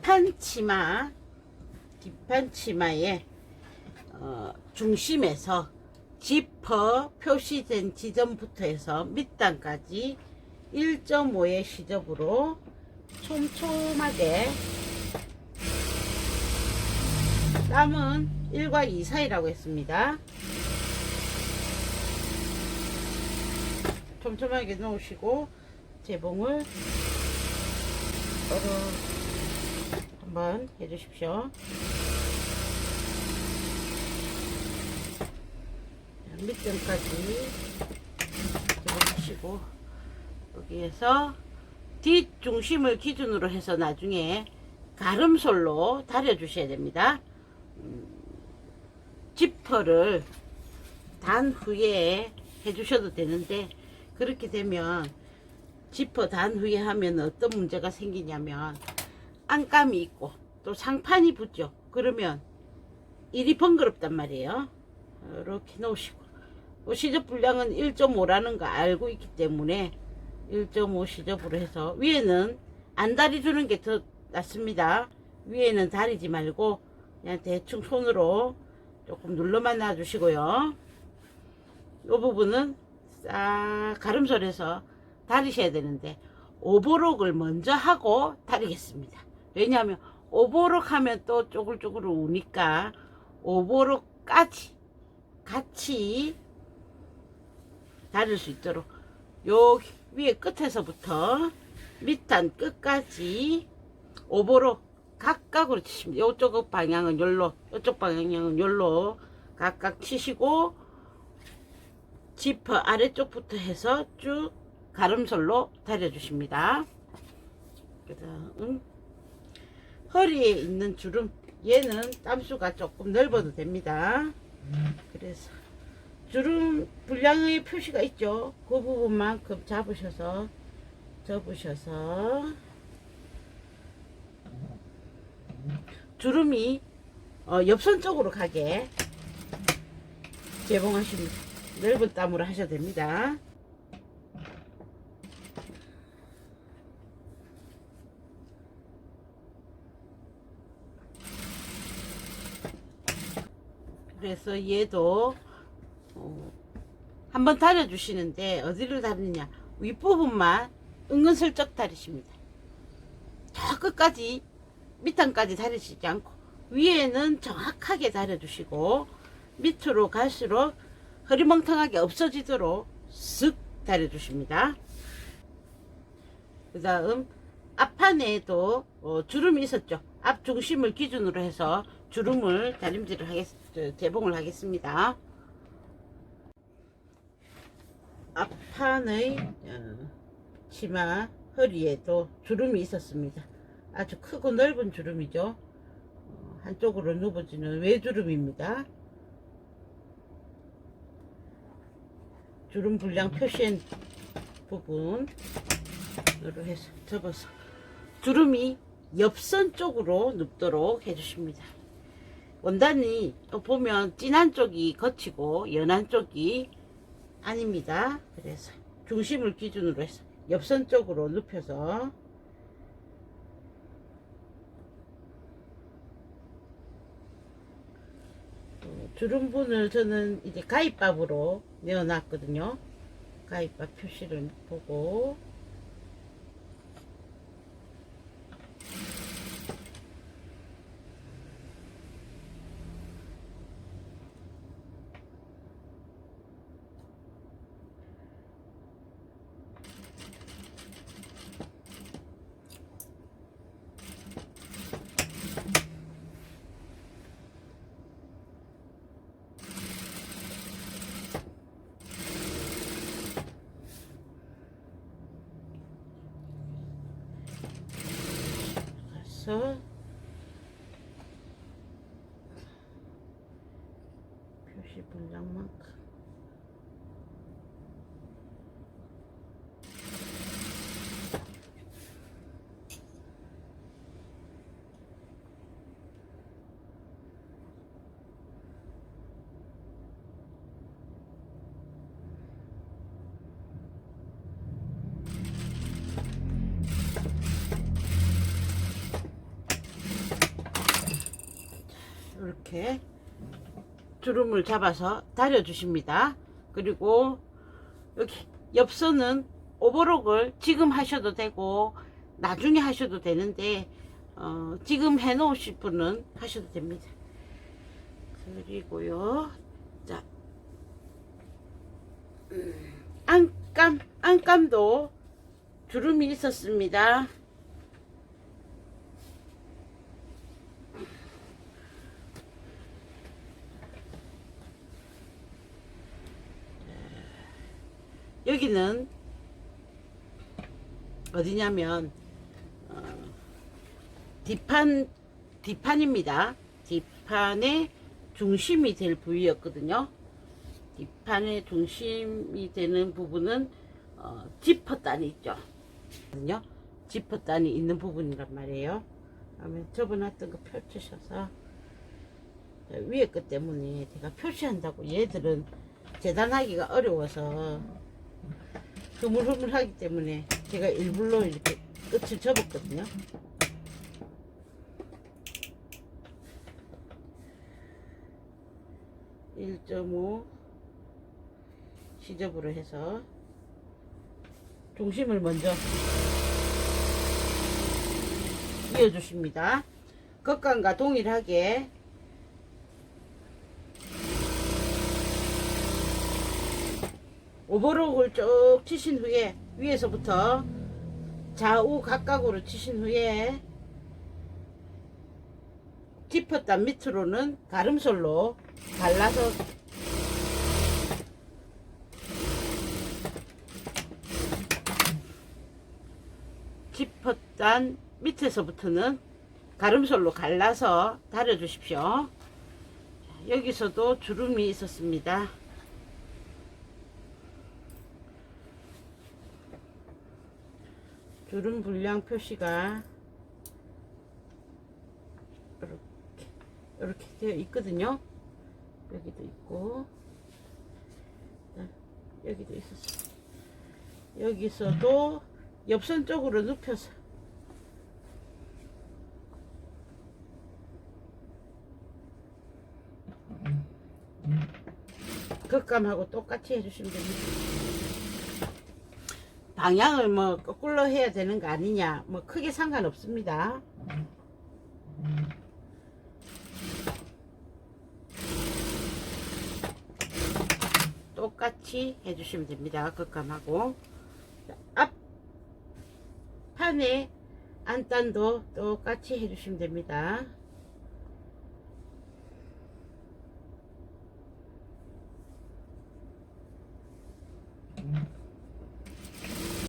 뒷판 치마, 뒷판 치마의 어, 중심에서 지퍼 표시된 지점부터 해서 밑단까지 1.5의 시접으로 촘촘하게 땀은 1과 2 사이라고 했습니다. 촘촘하게 놓으시고 재봉을 서로 한번 해주십시오. 자, 밑점까지 재봉하시고 여기에서 뒷중심을 기준으로 해서 나중에 가름솔로 다려주셔야 됩니다. 음, 지퍼를 단 후에 해주셔도 되는데 그렇게 되면 지퍼 단 후에 하면 어떤 문제가 생기냐면 안감이 있고 또 상판이 붙죠. 그러면 일이 번거롭단 말이에요. 이렇게 놓으시고 뭐 시접 분량은 1.5라는 거 알고 있기 때문에 1.5 시접으로 해서 위에는 안 다리 주는 게 더 낫습니다. 위에는 다리지 말고 그냥 대충 손으로 조금 눌러만 놔주시고요. 이 부분은 싹 가름솔에서 다리셔야 되는데 오버록을 먼저 하고 다리겠습니다. 왜냐하면 오버록 하면 또 쪼글쪼글 우니까 오버록까지 같이 다릴 수 있도록 요 위에 끝에서부터 밑단 끝까지 오버록 각각으로 치십니다. 요쪽 방향은 열로, 요쪽 방향은 열로 각각 치시고 지퍼 아래쪽부터 해서 쭉 가름솔로 다려주십니다. 그 다음 허리에 있는 주름 얘는 땀수가 조금 넓어도 됩니다. 그래서 주름 분량의 표시가 있죠. 그 부분만큼 잡으셔서 접으셔서 주름이 어, 옆선 쪽으로 가게 재봉하시면 넓은 땀으로 하셔도 됩니다. 그래서 얘도 어, 한번 다려 주시는데 어디를 다리냐 윗부분만 은근슬쩍 다리십니다. 저 끝까지 밑단까지 다리시지 않고 위에는 정확하게 다려 주시고 밑으로 갈수록 흐리멍텅하게 없어지도록 쓱 다려 주십니다. 그 다음 앞판에도 어, 주름이 있었죠. 앞 중심을 기준으로 해서 주름을 다림질을 하겠, 저, 재봉을 하겠습니다. 앞판의 어, 치마 허리에도 주름이 있었습니다. 아주 크고 넓은 주름이죠. 어, 한쪽으로 누워지는 외주름입니다. 주름 분량 표시한 부분으로 해서 접어서 주름이 옆선 쪽으로 눕도록 해주십니다. 원단이 또 보면 진한 쪽이 거치고 연한 쪽이 아닙니다. 그래서 중심을 기준으로 해서 옆선 쪽으로 눕혀서 어, 주름분을 저는 이제 가위밥으로 내어놨거든요. 가위밥 표시를 보고 역시 분장만큼 이렇게 주름을 잡아서 다려 주십니다. 그리고 여기 옆선은 오버록을 지금 하셔도 되고 나중에 하셔도 되는데 어, 지금 해 놓으실 분은 하셔도 됩니다. 그리고요. 자. 음, 안감 안감도 주름이 있었습니다. 여기는 어디냐면 어, 뒷판 뒷판입니다. 뒷판의 중심이 될 부위였거든요. 뒷판의 중심이 되는 부분은 어, 지퍼단이 있죠. 지퍼단이 있는 부분이란 말이에요. 그러면 접어놨던 거 펼치셔서 위에 것 때문에 제가 표시한다고 얘들은 재단하기가 어려워서 흐물흐물하기 때문에 제가 일부러 이렇게 끝을 접었거든요. (1.5) 시접으로 해서 중심을 먼저 이어주십니다. 겉감과 동일하게 오버록을 쭉 치신 후에 위에서부터 좌우 각각으로 치신 후에 짚었단 밑으로는 가름솔로 갈라서 짚었단 밑에서부터는 가름솔로 갈라서 다려 주십시오. 여기서도 주름이 있었습니다. 주름 분량 표시가 이렇게 이렇게 되어 있거든요. 여기도 있고 자, 여기도 있었어. 여기서도 옆선 쪽으로 눕혀서 겉감하고 똑같이 해주시면 됩니다. 방향을 뭐 거꾸로 해야 되는 거 아니냐. 뭐 크게 상관없습니다. 똑같이 해주시면 됩니다. 겉감하고. 자, 앞 판에 안단도 똑같이 해주시면 됩니다